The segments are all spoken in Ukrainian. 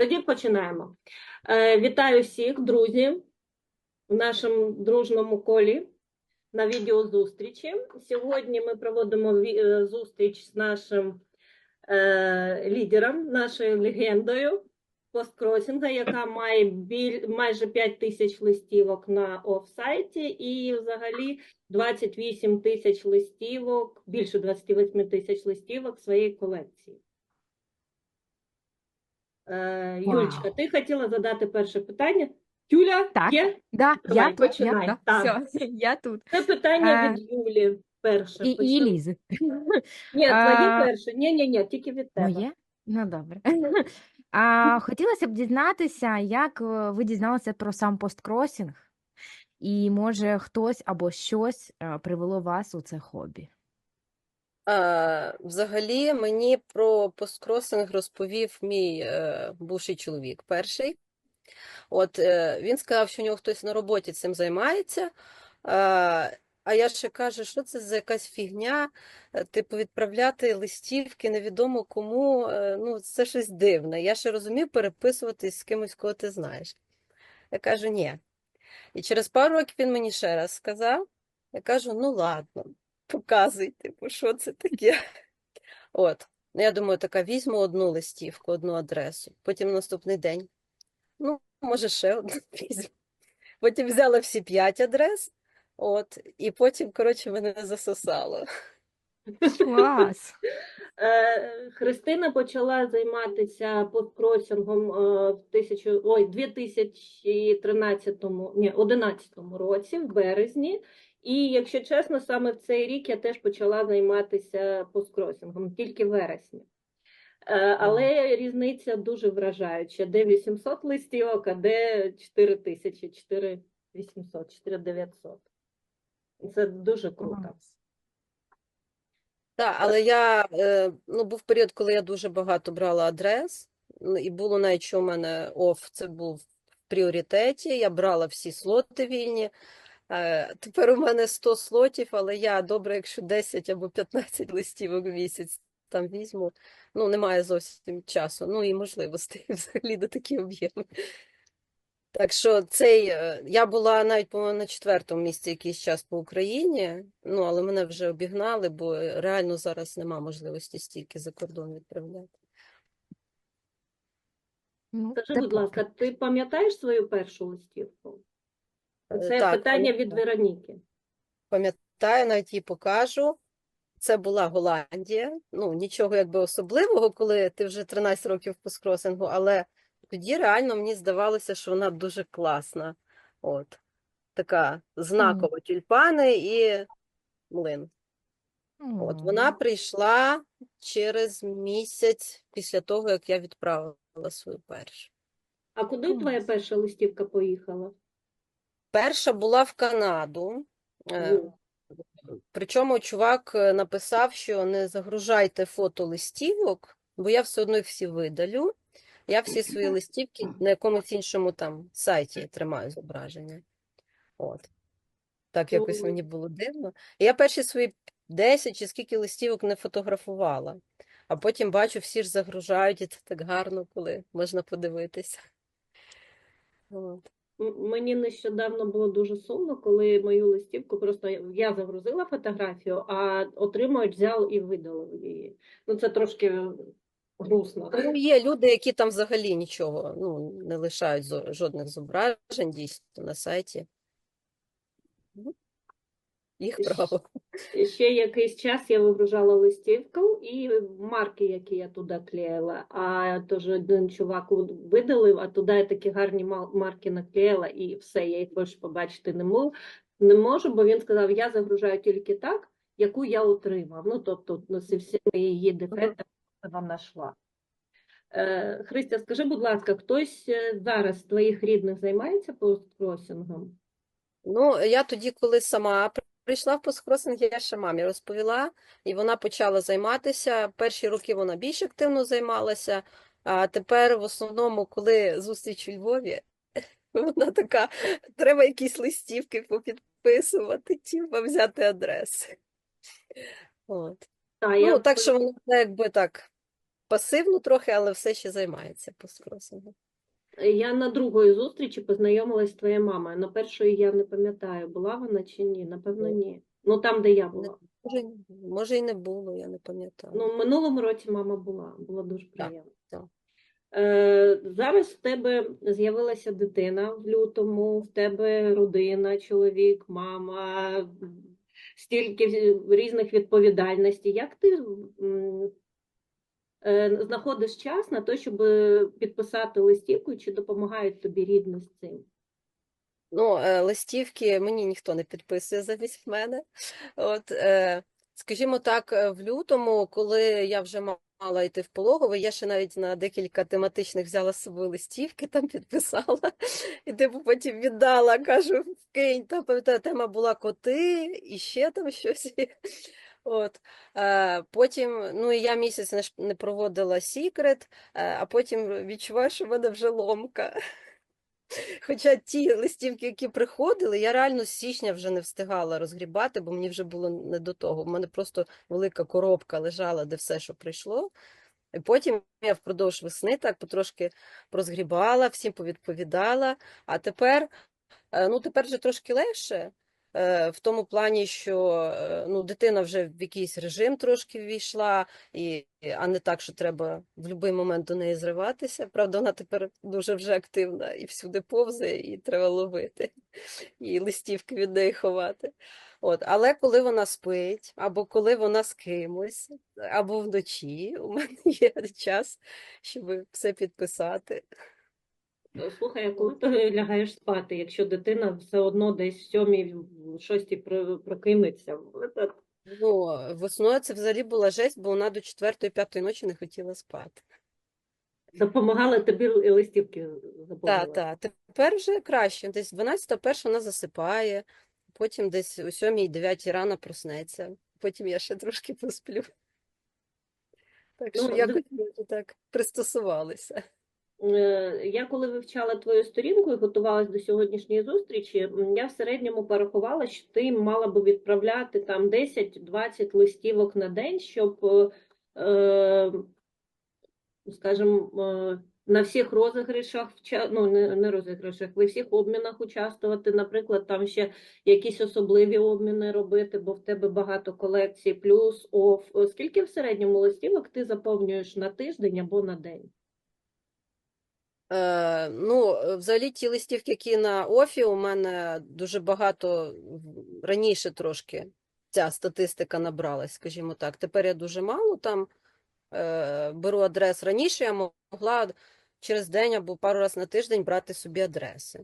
Тоді починаємо. Е, Вітаю всіх, друзі, в нашому дружному колі на відеозустрічі. Сьогодні ми проводимо е, зустріч з нашим е, лідером, нашою легендою посткросінга, яка має біль, майже 5 тисяч листівок на офсайті і взагалі 28 тисяч листівок, більше 28 тисяч листівок в своїй колекції. Е, Юлечка, ти хотіла задати перше питання? Юля, Так. є? Да, Давай, я тут, починай. я, Так. все, я тут. Це питання Е, від Юлі перше. І, і. Лізи. Ні, твоє А, перше. Ні, ні, ні, тільки від тебе. Моє? Ну, добре. А, хотілося б дізнатися, як е, ви дізналися про сам посткросінг, і може хтось або щось е, привело вас у це хобі. А, взагалі мені про посткросинг розповів мій е, бувший чоловік перший. От е, він сказав, що у нього хтось на роботі цим займається. А, я ще кажу, що це за якась фігня, е, типу відправляти листівки невідомо кому. е, Ну, це щось дивне. Я ще розумів переписуватись з кимось, кого ти знаєш. Я кажу, ні. І через пару років він мені ще раз сказав. Я кажу, ну ладно, показуй, типу, що це таке. От. Я думаю, така візьму одну листівку, одну адресу. Потім наступний день. Ну, може, ще одну візьму. Потім взяла всі п'ять адрес. От, і потім, коротше, мене засосало. Клас! Е, Христина почала займатися посткросінгом е, в тисячу, ой, 2013, ні, 11 році, в березні. І, якщо чесно, саме в цей рік я теж почала займатися посткросінгом, тільки в вересні. Е, Але різниця дуже вражаюча. Де 800 листівок, а де 4 тисячі, 4800, 4900. Це дуже круто. Так, але я, е, ну, був період, коли я дуже багато брала адрес, ну, і було навіть, у мене оф, це був в пріоритеті, я брала всі слоти вільні. Е, Тепер у мене 100 слотів, але я добре, якщо 10 або 15 листівок в місяць там візьму, ну, немає зовсім часу, ну і можливостей взагалі до такі об'єми. Так що цей, е, я була навіть, по-моєму, на четвертому місці якийсь час по Україні, ну, але мене вже обігнали, бо е, реально зараз нема можливості стільки за кордон відправляти. Ну, Скажи, будь ласка, ти пам'ятаєш свою першу листівку? Е, Це так, питання від. Вероніки. Пам'ятаю, навіть їй покажу. Це була Голландія. Ну, нічого якби особливого, коли ти вже 13 років по скросингу, але тоді реально мені здавалося, що вона дуже класна. От. Така знакова тюльпани і млин. От вона прийшла через місяць після того, як я відправила свою першу. А куди твоя перша листівка поїхала? Перша була в Канаду. е, Причому чувак е, написав, що не загружайте фото листівок, бо я все одно їх всі видалю. Я всі свої листівки на якомусь іншому там сайті тримаю зображення. От. Так якось Ну, мені було дивно. І я перші свої 10 чи скільки листівок не фотографувала. А потім бачу, всі ж загружають, і це так гарно, коли можна подивитися. От. Мені нещодавно було дуже сумно, коли мою листівку просто я загрузила фотографію, а отримувач взяв і видалив її. Ну це трошки грустно. Ну, є люди, які там взагалі нічого ну, не лишають жодних зображень дійсно на сайті. Їх право. Ще якийсь час я вигружала листівку і марки, які я туди клеїла. А теж один чувак видалив, а туди я такі гарні марки наклеїла, і все, я їх більше побачити не можу, не можу, бо він сказав, я загружаю тільки так, яку я отримав. Ну, тобто, ну, зі всіми її дефектами я вам знайшла. Е, Христя, скажи, будь ласка, хтось е, зараз з твоїх рідних займається посткросінгом? Ну, я тоді, коли сама прийшла в посткросинг, я ще мамі розповіла, і вона почала займатися. Перші роки вона більш активно займалася, а тепер в основному, коли зустріч у Львові, вона така, треба якісь листівки попідписувати, типа взяти адреси. От. Та, Ну, я так що вона якби так пасивно трохи, але все ще займається посткросингом. Я на другої зустрічі познайомилась з твоєю мамою. На першої я не пам'ятаю, була вона чи ні. Напевно, ні. Ну там, де я була. Може, може і не було, я не пам'ятаю. Ну, в минулому році мама була, було дуже приємно. так. Е, зараз в тебе з'явилася дитина в лютому, в тебе родина, чоловік, мама, стільки різних відповідальностей. Як ти знаходиш час на те, щоб підписати листівку, чи допомагають тобі рідні з цим? Ну, е, листівки мені ніхто не підписує замість мене. От, е, скажімо так, е, в лютому, коли я вже мала йти в пологовий, я ще навіть на декілька тематичних взяла з собою листівки, там підписала, і типу потім віддала, кажу, вкинь, там пам'ятаю, тема була коти і ще там щось. От. Е, потім, ну і я місяць не, проводила секрет, е, а потім відчуваю, що в мене вже ломка. Хоча ті листівки, які приходили, я реально з січня вже не встигала розгрібати, бо мені вже було не до того. У мене просто велика коробка лежала, де все, що прийшло. І потім я впродовж весни так потрошки розгрібала, всім повідповідала. А тепер, е, ну тепер вже трошки легше. Е, В тому плані, що е, ну, дитина вже в якийсь режим трошки ввійшла, і, а не так, що треба в будь-який момент до неї зриватися. Правда, вона тепер дуже вже активна і всюди повзає, і треба ловити, і листівки від неї ховати. От. Але коли вона спить, або коли вона з кимось, або вночі, у мене є час, щоб все підписати. Е, Слухай, а коли ти лягаєш спати, якщо дитина все одно десь в сьомій, в шостій про- прокинеться? Це Ну, весною це взагалі була жесть, бо вона до 4-5 ночі не хотіла спати. Допомагали тобі листівки заповнювати? так. Тепер вже краще. Десь 12 перша вона засипає, потім десь о 7-9 рано проснеться, потім я ще трошки посплю. Так що Ну, якось ми вже так пристосувалися. Е, Я коли вивчала твою сторінку і готувалась до сьогоднішньої зустрічі, я в середньому порахувала, що ти мала би відправляти там 10-20 листівок на день, щоб, е, е, скажімо, на всіх розіграшах, ну не, розіграшах, в всіх обмінах участвувати, наприклад, там ще якісь особливі обміни робити, бо в тебе багато колекцій, плюс оф. Скільки в середньому листівок ти заповнюєш на тиждень або на день? Е, ну, е, взагалі ті листівки, які на офі, у мене дуже багато раніше трошки ця статистика набралась, скажімо так. Тепер я дуже мало там е, беру адрес. Раніше я могла через день або пару разів на тиждень брати собі адреси.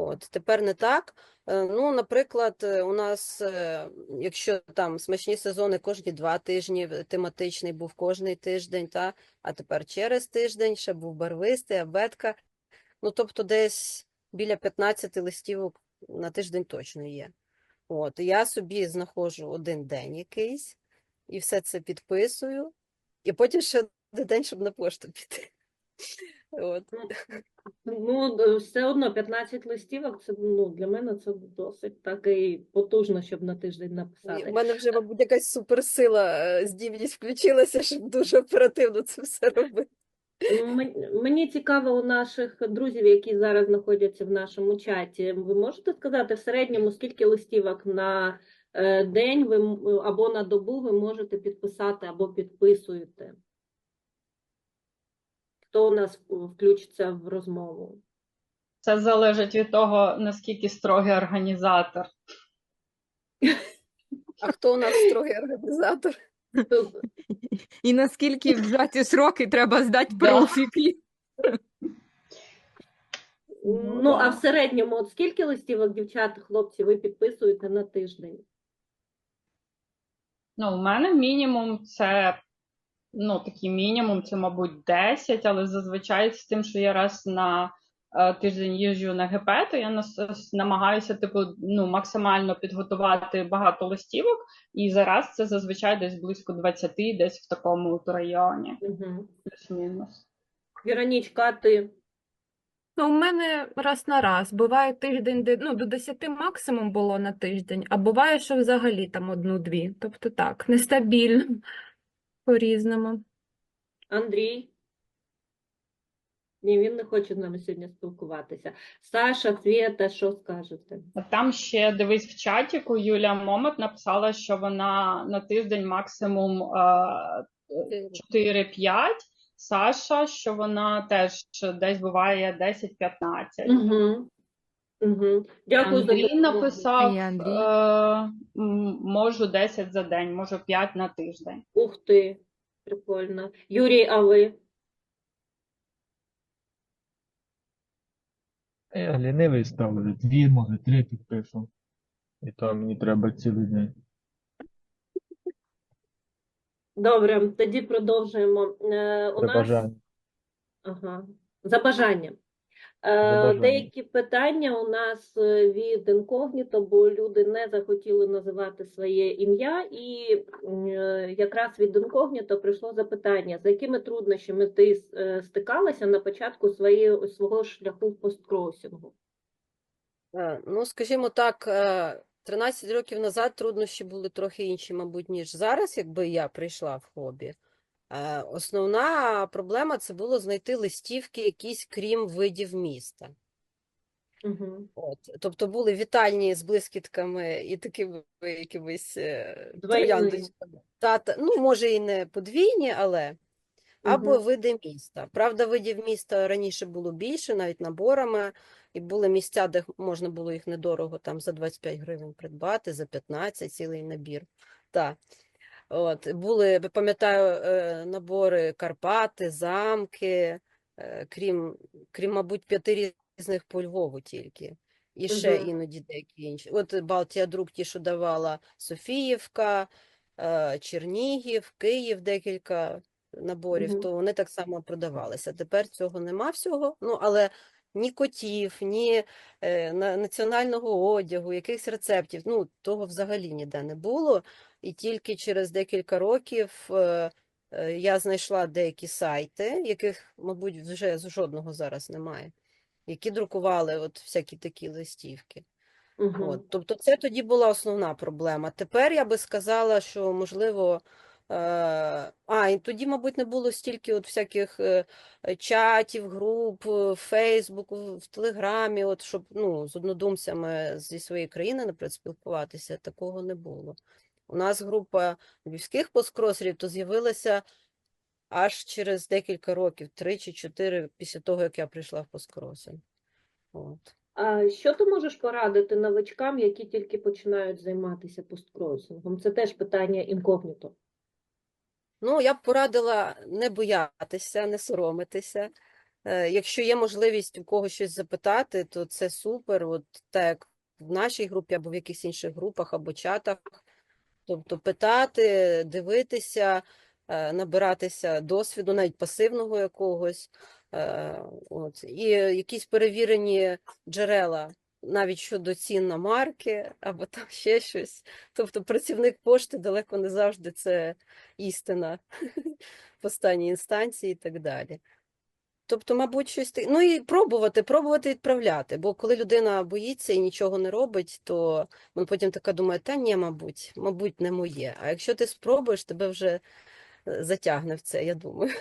От, тепер не так. Е, Ну, наприклад, е, у нас, е, якщо там смачні сезони кожні два тижні, тематичний був кожний тиждень, та, а тепер через тиждень ще був барвистий, абетка. Ну, тобто десь біля 15 листівок на тиждень точно є. От, я собі знаходжу один день якийсь і все це підписую, і потім ще один день, щоб на пошту піти. От. Ну, все одно 15 листівок, це ну, для мене це досить так і потужно, щоб на тиждень написати. в мене вже, мабуть, якась суперсила, е, здібність включилася, щоб дуже оперативно це все робити. Мені цікаво у наших друзів, які зараз знаходяться в нашому чаті. Ви можете сказати в середньому, скільки листівок на е, день ви або на добу ви можете підписати або підписуєте? Хто у нас включиться в розмову? Це залежить від того, наскільки строгий організатор. А хто у нас строгий організатор? І наскільки вжаті сроки треба здати профіки. Ну, а в середньому, от скільки листівок, дівчата, хлопці, ви підписуєте на тиждень? Ну, у мене мінімум це, ну, такий мінімум, це, мабуть, 10, але зазвичай з тим, що я раз на е, тиждень їжджу на ГП, то я намагаюся, типу, ну, максимально підготувати багато листівок, і зараз це зазвичай десь близько 20, десь в такому районі, Угу. плюс-мінус. Віронічка, а ти? Ну, у мене раз на раз. Буває тиждень, де ну, до 10 максимум було на тиждень, а буває, що взагалі там одну-дві. Тобто так, нестабільно по-різному. Андрій? Ні, він не хоче з нами сьогодні спілкуватися. Саша, Свєта, що скажете? А Там ще дивись в чатіку, Юлія Момот написала, що вона на тиждень максимум е, 4-5. Саша, що вона теж десь буває 10-15. Угу. Угу. Дякую за Андрій допомогу. написав, І Андрій. е, м, можу 10 за день, можу 5 на тиждень. Ух ти, прикольно. Юрій, а ви? Я лінивий ставлю, дві, може, три підпишу. І то мені треба цілий день. Добре, тоді продовжуємо. Е, у За нас... бажання. Ага. За бажанням. Е. Деякі питання у нас е, від інкогніто, бо люди не захотіли називати своє ім'я, і е, якраз від інкогніто прийшло запитання, за якими труднощами ти стикалася на початку своєї, свого шляху в посткросінгу? Ну, скажімо так, е, 13 років назад труднощі були трохи інші, мабуть, ніж зараз, якби я прийшла в хобі. Е, Основна проблема це було знайти листівки якісь, крім видів міста. Угу. От, тобто були вітальні з блискітками і такими якимись е, трояндочками. Ну, може, і не подвійні, але або Мгм. види міста. Правда, видів міста раніше було більше, навіть наборами, і були місця, де можна було їх недорого там за 25 гривень придбати, за 15 цілий набір. Так. От, були, пам'ятаю, е, набори Карпати, замки, е, крім, крім, мабуть, п'яти різних по Львову тільки. І ще Мгм. іноді деякі інші. От Балтія Друк, ті, що давала Софіївка, е, Чернігів, Київ, декілька наборів, Мгм. то вони так само продавалися. Тепер цього нема всього, ну, але ні котів, ні е, національного одягу, якихось рецептів, ну, того взагалі ніде не було. І тільки через декілька років е, е, я знайшла деякі сайти, яких, мабуть, вже з- жодного зараз немає, які друкували от всякі такі листівки. Угу. От, тобто це тоді була основна проблема. Тепер я би сказала, що можливо. Е, а, і тоді, мабуть, не було стільки от всяких чатів, груп, в Фейсбуку, в Телеграмі, от щоб ну, з однодумцями зі своєї країни, наприклад, спілкуватися, такого не було. У нас група львівських посткросерів то з'явилася аж через декілька років, три чи чотири після того, як я прийшла в посткросинг. От. А що ти можеш порадити новачкам, які тільки починають займатися посткросінгом? Це теж питання інкогніто. Ну, я б порадила не боятися, не соромитися. Е, Якщо є можливість у когось щось запитати, то це супер. От так як в нашій групі або в якихось інших групах або чатах. Тобто питати, дивитися, е, набиратися досвіду, навіть пасивного якогось. Е, От. І якісь перевірені джерела, навіть щодо цін на марки, або там ще щось. Тобто працівник пошти далеко не завжди це істина в останній інстанції і так далі. Тобто, мабуть, щось ти... ну і пробувати, пробувати відправляти. Бо коли людина боїться і нічого не робить, то він потім така думає, та ні, мабуть, мабуть, не моє. А якщо ти спробуєш, тебе вже е, затягне в це, я думаю.